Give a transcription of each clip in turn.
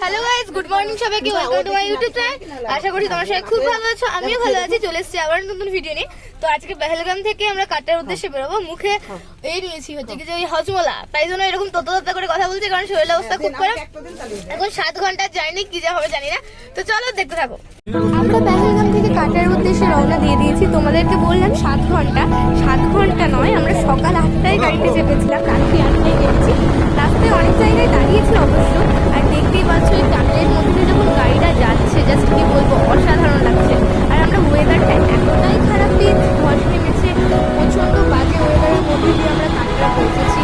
Hello guys good morning সবাইকে welcome to my YouTube channel আশা করি তোমার সবাই খুব ভালো আছো আমিও ভালো আছি চলে এসেছি আবার নতুন ভিডিও নিয়ে। তো আজকে পেহেলগাম থেকে আমরা কাটার উদ্দেশ্যে বেরোবো মুখে এই নিয়েছি হচ্ছে কি যে ওই হজমলা। তাই জন্য এরকম তত তত করে কথা বলছি কারণ শরীরের অবস্থা খুব খারাপ। এখন সাত ঘণ্টার জার্নি কি যা হবে জানি না। তো চলো দেখতে থাকো। আমরা পেহেলগাম থেকে কাটার উদ্দেশ্যে রওনা দিয়ে দিয়েছি। তোমাদেরকে বললাম সাত ঘণ্টা। সাত ঘণ্টা নয় আমরা সকাল আটটায় গাড়িতে চেপেছিলাম রাত্রি আটটায় গেছি। রাস্তায় অনেক জায়গায় দাঁড়িয়েছি অবশ্য। দেখতেই পাচ্ছ এই টানেলের মধ্যে দিয়ে যখন গাড়িটা যাচ্ছে জাস্ট কি বলব অসাধারণ লাগছে। আর আমরা ওয়েদারটা এতটাই খারাপ পেয়েছি ধস নেমেছে প্রচণ্ড বাজে ওয়েদারের মধ্যে দিয়ে আমরা কাটরা পৌঁছেছি।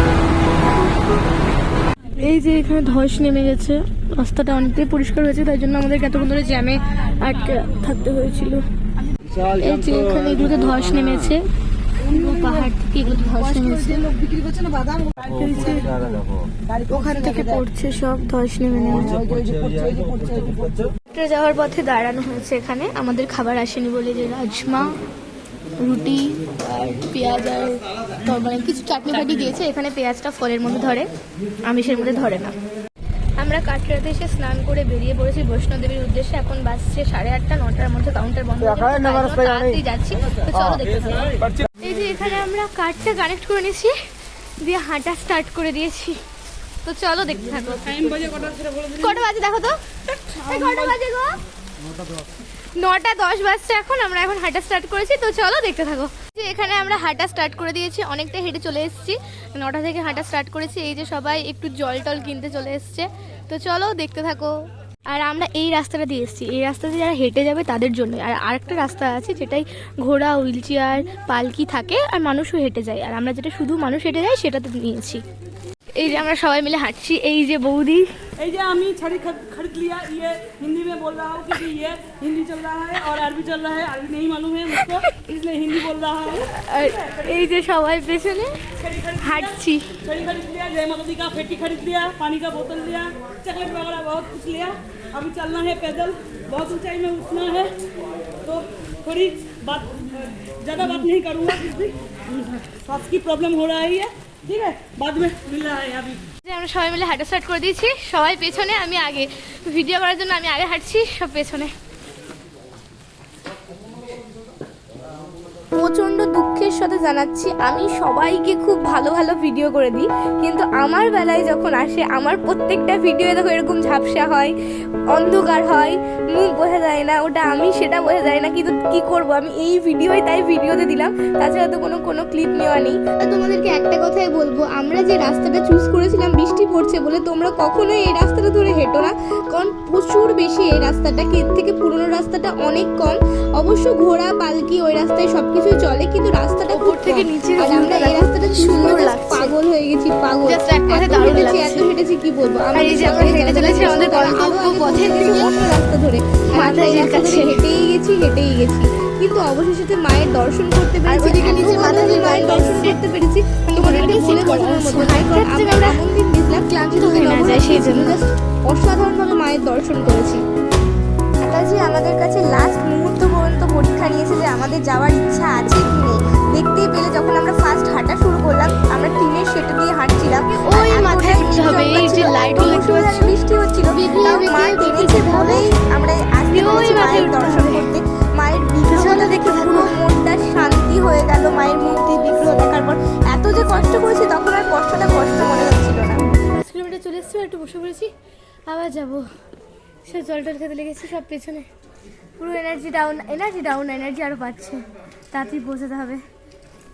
এই যে এখানে ধস নেমে গেছে রাস্তাটা অনেকটাই পরিষ্কার হয়েছে তাই জন্য আমাদেরকে এতক্ষণ ধরে জ্যামে আটকে থাকতে হয়েছিল। এই যে এখানে এগুলোতে ধস নেমেছে পাহাড় থেকে এগুলো ধস নেমেছে ওখান থেকে পড়ছে সব ধস নেমে নেমে যাওয়ার পথে দাঁড়ানো হয়েছে এখানে। আমাদের খাবার আসেনি বলে যে রাজমা রুটি আর পেঁয়াজ আর তরকারি কিছু চাটনি ফাটি দিয়েছে। এখানে পেঁয়াজটা ফলের মধ্যে ধরে আমিষের মধ্যে ধরে না। আমরা কাটরাতে এসে স্নান করে বেরিয়ে পড়েছি বৈষ্ণোদেবীর উদ্দেশ্যে। এখন বাসছে সাড়ে আটটা নটার মধ্যে কাউন্টার বন্ধ হয়ে যাচ্ছে, তাড়াতাড়ি যাচ্ছি। তো চলো দেখতে থাকো। এই যে এখানে আমরা কার্ডটা কানেক্ট করে নিয়েছি দিয়ে হাঁটা স্টার্ট করে দিয়েছি। তো চলো দেখতে থাকো। বাজে কটা বাজে দেখো তো? এই কটা বাজে গো? নটা দশ। বাজছে এখন আমরা এখন হাঁটা স্টার্ট করেছি তো চলো দেখতে থাকো। যে এখানে আমরা হাঁটা স্টার্ট করে দিয়েছি অনেকটা হেঁটে চলে এসেছি। নটা থেকে হাঁটা স্টার্ট করেছি এই যে সবাই একটু জল টল কিনতে চলে এসছে। তো চলো দেখতে থাকো। আর আমরা এই রাস্তাটা দিয়ে এসেছি। এই রাস্তা দিয়ে যারা হেঁটে যাবে তাদের জন্য। আর আরেকটা রাস্তা আছে যেটাই ঘোড়া হুইল চেয়ার পালকি থাকে আর মানুষও হেঁটে যায়। আর আমরা যেটা শুধু মানুষ হেঁটে যায় সেটাতে নিয়েছি। এই যে আমরা সবাই মিলে হাঁটছি। এই যে বৌদি এই যে আমি छड़ी खरीद खरीद लिया ये हिंदी में बोल रहा हूँ क्योंकि ये हिंदी चल रहा है और अरबी चल रहा है अरबी नहीं मालूम है मुझको इसलिए हिंदी बोल रहा हूँ আর এই যে সবাই পেছনে छड़ी खरीद হাঁটছি छड़ी खरीद लिया जय माता दी का फेटी खरीद लिया पानी का बोतल लिया चॉकलेट वगैरह बहुत कुछ लिया अभी चलना है पैदल बहुत ऊंचाई में उठना है तो थोड़ी बात ज़्यादा बात नहीं करूँगा क्योंकि सांस की प्रॉब्लम हो रहा है ठीक है बाद में मिल रहा है अभी আমরা সবাই মিলে হাঁটা স্টার্ট করে দিয়েছি। সবাই পেছনে, আমি আগে। ভিডিও করার জন্য আমি আগে হাঁটছি, সব পেছনে। প্রচণ্ড দুঃখের সাথে জানাচ্ছি, আমি সবাইকে খুব ভালো ভালো ভিডিও করে দিই। কিন্তু আমার বেলায় যখন আসে, আমার প্রত্যেকটা ভিডিও দেখো এরকম ঝাপসা হয়, অন্ধকার হয়, মুখ বোঝা যায় না, ওটা আমি সেটা বোঝা যায় না, কিন্তু কি করব? আমি এই ভিডিওই তাই ভিডিওতে দিলাম, তাছাড়া তো কোনো কোনো ক্লিপ নেওয়া নেই। তোমাদেরকে একটা কথাই বলব, আমরা যে রাস্তাটা চুজ করেছিলাম, বৃষ্টি পড়ছে বলে তোমরা কখনোই এই রাস্তাটা ধরে হেঁটো না, কারণ প্রচুর বেশি এই রাস্তাটা, এর থেকে পুরোনো রাস্তাটা অনেক কম। অবশ্য ঘোড়া পালকি ওই রাস্তায় সবকিছু চলে কিন্তু রাস্তাটা উপর থেকে নিচে আর আমরা এই রাস্তাটা সুন্দর পাগল হয়ে গেছি পাগল। Just এক এত দারুণ হেঁটেছি, লাগছে। এত হেঁটেছি কি বলব? আর এই যে আমরা হেঁটে চলেছি আমাদের গন্তব্য পথের দিকে। অন্য রাস্তা ধরে। কাছে। হেঁটেই গেছি হেঁটেই গেছি। কিন্তু অবশেষে মায়ের দর্শন করতে পেরেছি ওদিকে নিচে মায়ের দর্শন করতে পেরেছি তোমাদেরকে বলে বোঝানোর মতো আমরা হাঁটতে এমন দিন গেছিলাম ক্লান্তিত হয়ে না যায় সেই জন্য। অসাধারণভাবে মায়ের দর্শন করেছি। মাতাজি আমাদের কাছে লাস্ট মুহূর্ত পরীক্ষা নিয়েছে যে আমাদের যাওয়ার ইচ্ছা আছে কি নেই। দেখতেই পেলে যখন আমরা ফার্স্ট হাঁটা শুরু করলাম আমরা টিনের সেটে দিয়ে হাঁটছিলাম। ওই মাথায় উঠতে হবে, এই যে দেখতে বৃষ্টি হচ্ছিল। তাও মা টেনেছে বলেই আমরা আসতে পেরেছি মায়ের দর্শন করতে। মায়ের বিগ্রহটা দেখে পুরো। মনটা শান্তি হয়ে গেল মায়ের মূর্তি বিগ্রহ দেখার পর। এত যে কষ্ট করেছি তখন আর কষ্টটা কষ্ট মনে হচ্ছিল না। পাঁচ কিলোমিটার চলে এসেছি একটু বসে পড়েছি। আবার যাব। সে জল টল খেতে লেগেছি সব পেছনে। পুরো energy down energy down energy আরও পাচ্ছে তাড়াতাড়ি পৌঁছাতে হবে।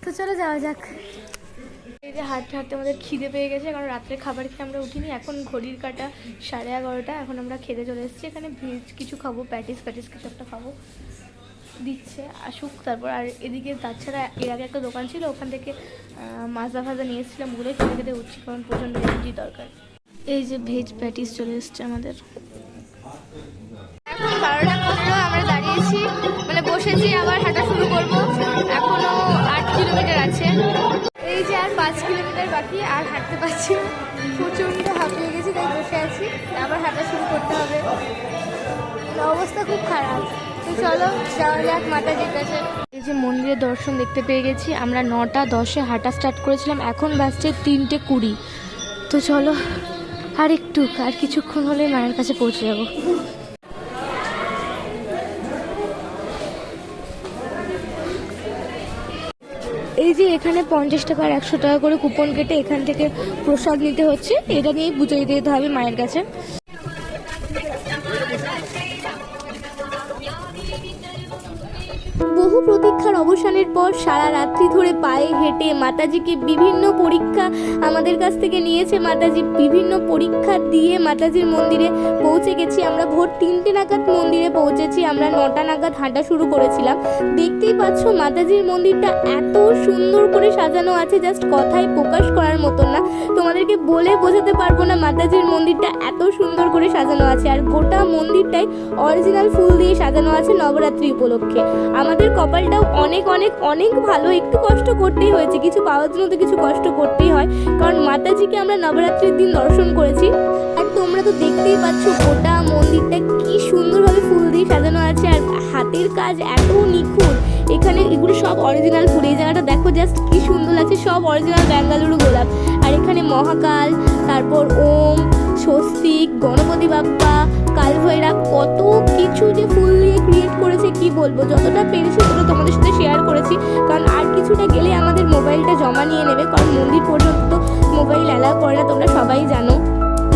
তো চলো যাওয়া যাক। এই যে হাঁটতে হাঁটতে আমাদের খিদে পেয়ে গেছে, কারণ রাত্রে খাবার খেয়ে আমরা উঠিনি। এখন ঘড়ির কাটা সাড়ে এগারোটা, এখন আমরা খেতে চলে এসেছি। এখানে ভেজ কিছু খাব প্যাটিস প্যাটিস কিছু একটা খাব। দিচ্ছে, আসুক তারপর। আর এদিকে তাছাড়া এর আগে একটা দোকান ছিল, ওখান থেকে মাজা ফাজা নিয়ে এসেছিলাম ওগুলো খেতে খেতে উঠছি, কারণ প্রচণ্ড এনার্জি দরকার। এই যে ভেজ প্যাটিস চলে এসছে আমাদের। বারোটা পনেরো আমরা দাঁড়িয়েছি মানে বসেছি, আবার হাঁটা শুরু করব। এখনও আট কিলোমিটার আছে। এই যে আর পাঁচ কিলোমিটার বাকি, আর হাঁটতে পারছি প্রচণ্ড হাঁপিয়ে গেছি, তাই বসে আছি। আবার হাঁটা শুরু করতে হবে। অবস্থা খুব খারাপ। তো চলো এই যে মন্দিরের দর্শন দেখতে পেয়ে গেছি। আমরা নটা দশে হাঁটা স্টার্ট করেছিলাম। এখন বাজছে তিনটে কুড়ি। তো চলো আর একটু আর কিছুক্ষণ হলে মায়ের কাছে পৌঁছে যাব। এই যে এখানে পঞ্চাশ টাকা আর একশো টাকা করে কুপন কেটে এখান থেকে প্রসাদ নিতে হচ্ছে, এটা নিয়েই পুজো দিতে হবে মায়ের কাছে। বহু প্রতীক্ষার অবসানের পর সারা রাত্রি ধরে পায়ে হেঁটে মাতাজিকে বিভিন্ন পরীক্ষা আমাদের কাছ থেকে নিয়েছে। মাতাজি বিভিন্ন পরীক্ষা দিয়ে মাতাজির মন্দিরে পৌঁছে গেছি। আমরা ভোর তিনটে নাগাদ মন্দিরে পৌঁছেছি। আমরা নটা নাগাদ হাঁটা শুরু করেছিলাম। দেখতেই পাচ্ছ মাতাজির মন্দিরটা এত সুন্দর করে সাজানো আছে, জাস্ট কথায় প্রকাশ করার মতন না। তোমাদেরকে বলে বোঝাতে পারব না মাতাজির মন্দিরটা এত সুন্দর করে সাজানো আছে। আর গোটা মন্দিরটাই অরিজিনাল ফুল দিয়ে সাজানো আছে নবরাত্রি উপলক্ষে। আমাদের কপালটাও অনেক অনেক অনেক ভালো। একটু কষ্ট করতেই হয়েছে, কিছু পাওয়ার জন্য তো কিছু কষ্ট করতেই হয়। কারণ মাতাজিকে আমরা নবরাত্রির দিন দর্শন করেছি। আর তোমরা তো দেখতেই পাচ্ছ গোটা মন্দিরটা কি সুন্দরভাবে ফুল দিয়ে সাজানো আছে। আর হাতের কাজ এত নিখুঁত। এখানে এগুলো সব অরিজিনাল ফুল। এই জায়গাটা দেখো জাস্ট কি সুন্দর লাগছে। সব অরিজিনাল বেঙ্গালুরু গোলাপ। আর এখানে মহাকাল, তারপর ওম, স্বস্তিক, গণপতি বাপ্পা কালভৈরা কত কিছু যে ফুল বলব, যতটা পেরেছি ততটা তোমাদের সাথে শেয়ার করেছি। কারণ আর কিছুটা গেলে আমাদের মোবাইলটা জমা নিয়ে নেবে, কারণ মন্দির পর্যন্ত মোবাইল অ্যালাউ করে না, তোমরা সবাই জানো।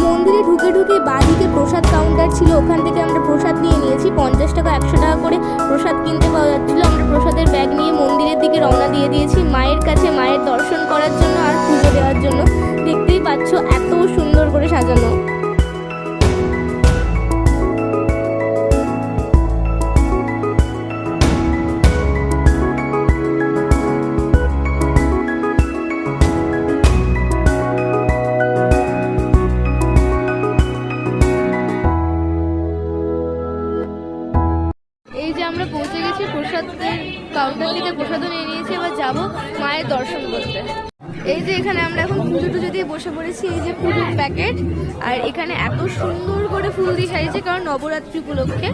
মন্দিরে ঢুকে ঢুকে বাদিকে প্রসাদ কাউন্টার ছিল, ওখান থেকে আমরা প্রসাদ নিয়ে নিয়েছি, পঞ্চাশ টাকা, একশো টাকা করে প্রসাদ কিনতে পাওয়া যাচ্ছিল। আমরা প্রসাদের ব্যাগ নিয়ে মন্দিরের দিকে রওনা দিয়ে দিয়েছি, মায়ের কাছে মায়ের দর্শন করার জন্য আর পুজো দেওয়ার জন্য। দেখতেই পাচ্ছ, এত সুন্দর করে সাজানো। যে পুজোর প্যাকেট আর এখানে এত সুন্দর করে ফুল দিয়ে সাজিয়েছে কারণ নবরাত্রি উপলক্ষে।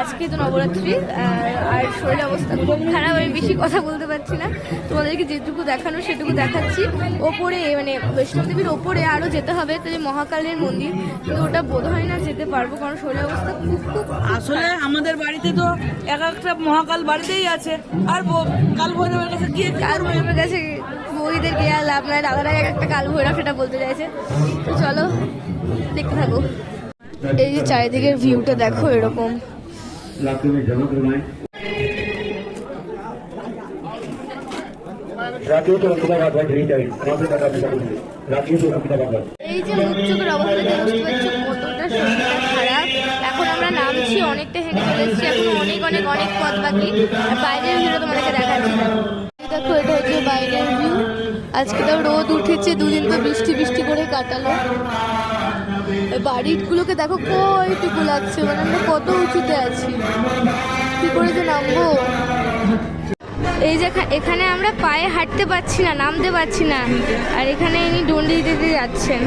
আজকে তো নবরাত্রি আর- আর শরীর অবস্থা খুব খারাপ আমি বেশি কথা বলতে পারছি না। তোমাদেরকে যেটুকু দেখানো সেটুকু দেখাচ্ছি। ওপরে মানে বৈষ্ণব দেবীর ওপরে আরও যেতে হবে তো মহাকালের মন্দির। কিন্তু ওটা বোধ হয় না যেতে পারব কারণ শরীর অবস্থা খুব খুব আসলে আমাদের বাড়িতে তো এক একটা মহাকাল বাড়িতেই আছে। আর কাল ভৈরবের কাছে গিয়ে কাল? ভৈরবের কাছে বৌদিদের গিয়ে আর লাভ নয় এক একটা কাল ভৈরব সেটা বলতে চাইছে। তো চলো, দেখতে থাকো। এই যে চারিদিকের ভিউটা দেখো এরকম। এই যে মুখচোখের অবস্থা খারাপ। এখন আমরা নামছি, অনেকটা হেঁটে চলে এখন অনেক অনেক অনেক পথ বাকি। বাইরের ভিডিও তোমাদেরকে দেখাচ্ছি। দেখো, এটা হচ্ছে বাইরের আজকে তো রোদ উঠেছে, দুদিন তো বৃষ্টি বৃষ্টি করে কাটালো। বাড়িগুলোকে দেখো কয়টুকু লাগছে মানে আমরা কত উঁচুতে আছি। কি করে যে নামবো? এই যে এখানে আমরা পায়ে হাঁটতে পারছি না, নামতে পারছি না। আর এখানে ইনি ডন্ডি দিতে যাচ্ছেন।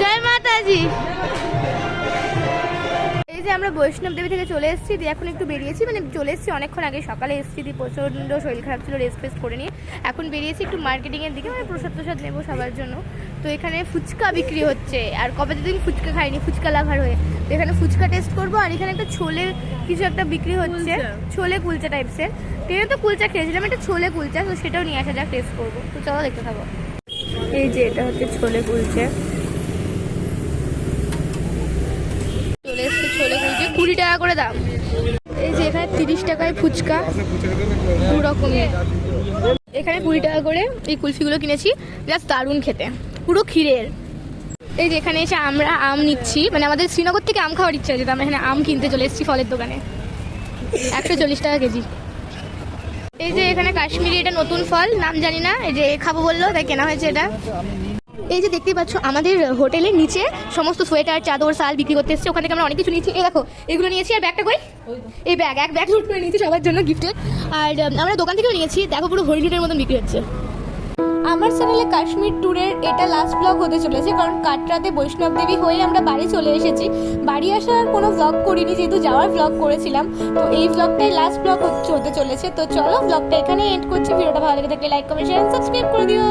জয় মাতাজি। যে আমরা বৈষ্ণব দেবী থেকে চলে এসেছি দিয়ে এখন একটু বেরিয়েছি। মানে চলে এসেছি অনেকক্ষণ আগে সকালে এসেছি দিয়ে প্রচণ্ড শরীর খারাপ ছিল রেস্ট ফেস্ট করে নিয়ে। এখন বেরিয়েছি একটু মার্কেটিংয়ের দিকে মানে প্রসাদ প্রসাদ নেব সবার জন্য। তো এখানে ফুচকা বিক্রি হচ্ছে আর কবে দিন ফুচকা খাইনি ফুচকা লাভার হয়ে। তো এখানে ফুচকা টেস্ট করব আর এখানে একটা ছোলে কিছু একটা বিক্রি হচ্ছে। ছোলে কুলচা টাইপসের ট্রেনে তো কুলচা খেয়েছিলাম একটা ছোলে কুলচা তো সেটাও নিয়ে আসা যাক টেস্ট করব। তো চলো দেখতে থাকো। এই যে এটা হচ্ছে ছোলে কুলচে চলে এসছে ছোলে কুলচে কুড়ি টাকা করে দাম এই যে এখানে তিরিশ টাকায় ফুচকা দু রকমের এখানে কুড়ি টাকা করে এই কুলফিগুলো কিনেছি জাস্ট দারুণ খেতে, পুরো ক্ষীরের। এই যে এখানে এসে আমরা আম নিচ্ছি মানে আমাদের শ্রীনগর থেকে আম খাওয়ার ইচ্ছা আছে আমরা এখানে আম কিনতে চলে এসেছি ফলের দোকানে। একশো চল্লিশ টাকা কেজি। এই যে এখানে কাশ্মীরি, এটা নতুন ফল, নাম জানি না, এই যে খাব বলল, তাই কেনা হয়েছে এটা। এই যে দেখতে পাচ্ছ, আমাদের হোটেলের নিচে সমস্ত সোয়েটার, চাদর, শাল বিক্রি করতে এসেছে। ওখান থেকে আমরা অনেক কিছু নিয়েছি। এই দেখো, এগুলো নিয়েছি আর ব্যাগটা কই? এই ব্যাগ, এক ব্যাগ লুট করে নিয়েছি সবার জন্য গিফটের আর আমরা দোকান থেকেও নিয়েছি। দেখো, পুরো হরিণের মতন বিক্রি হচ্ছে। আমার চ্যানেলে কাশ্মীর ট্যুরের এটা লাস্ট ব্লগ হতে চলেছে, কারণ কাটরাতে বৈষ্ণব দেবী হয়ে আমরা বাড়ি চলে এসেছি। বাড়ি আসার কোনো ব্লগ করিনি, যেহেতু যাওয়ার ব্লগ করেছিলাম। তো এই ব্লগটাই লাস্ট ব্লগ হতে চলেছে। তো চলো ব্লগটা এখানে এন্ড করছি। ভিডিওটা ভালো লেগে থাকলে লাইক কমেন্ট শেয়ার সাবস্ক্রাইব করে দিও।